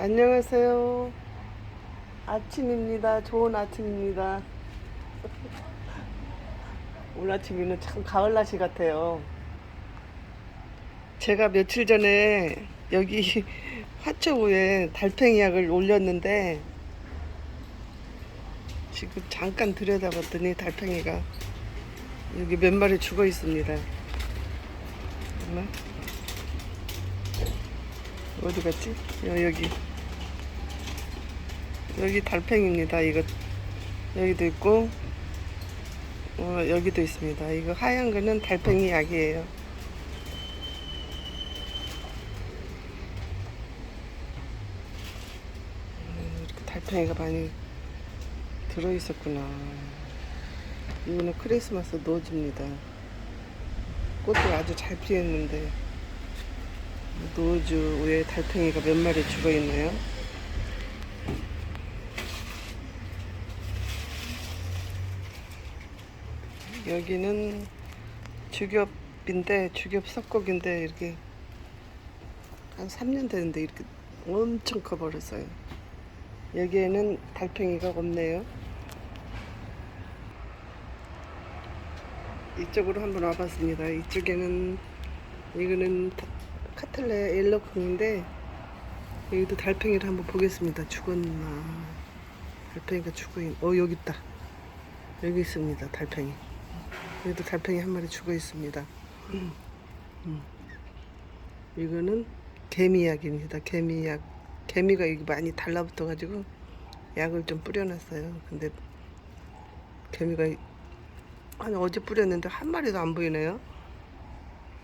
안녕하세요. 아침입니다. 좋은 아침입니다. 오늘 아침에는 참 가을 날씨 같아요. 제가 며칠 전에 여기 화초구에 달팽이 약을 올렸는데 지금 잠깐 들여다봤더니 달팽이가 여기 몇 마리 죽어 있습니다. 어디 갔지? 여, 여기. 여기 달팽이입니다. 이거 여기도 있고 어, 여기도 있습니다. 이거 하얀 거는 달팽이 약이에요. 음, 이렇게 달팽이가 많이 들어 있었구나. 이거는 크리스마스 노즈입니다. 꽃도 아주 잘 피었는데 노즈 위에 달팽이가 몇 마리 죽어 있네요. 여기는 주겹인데 주겹 석곡인데 이렇게 한 3년 되는데 이렇게 엄청 커버렸어요. 여기에는 달팽이가 없네요. 이쪽으로 한번 와봤습니다. 이쪽에는 이거는 다- 카틀레 옐로콩인데 여기도 달팽이를 한번 보겠습니다. 죽었나? 달팽이가 죽어 있. 어 여기 있다. 여기 있습니다. 달팽이. 여기도 달팽이 한 마리 죽어 있습니다. 음. 음. 이거는 개미약입니다. 개미약. 개미가 여기 많이 달라붙어가지고 약을 좀 뿌려놨어요. 근데 개미가 아니 어제 뿌렸는데 한 마리도 안 보이네요.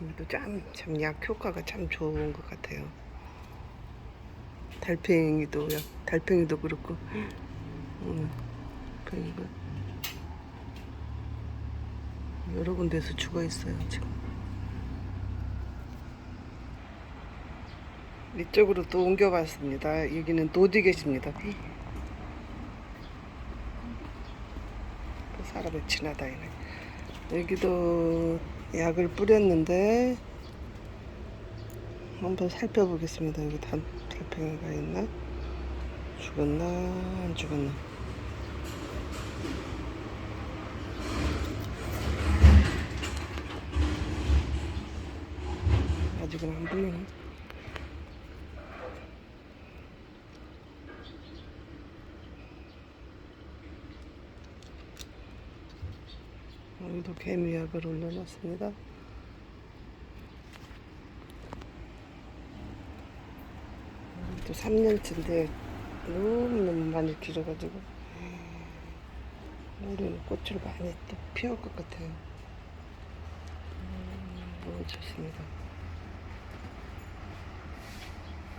이것도 참참 약 효과가 참 좋은 것 같아요. 달팽이도 약 달팽이도 그렇고 음, 달팽이가 여러 군데서 죽어 있어요 지금. 이쪽으로 또 옮겨봤습니다. 여기는. 또 사람이 지나다니네. 여기도 약을 뿌렸는데 한번 살펴보겠습니다. 여기 달, 달팽이가 있나? 죽었나? 안 죽었나? 아직은 안 보이네. 여기도 개미약을 올려놨습니다. 또 3년째인데 너무너무 많이 길어가지고 올해는 꽃을 많이 또 피울 것 같아요. 음, 너무 좋습니다.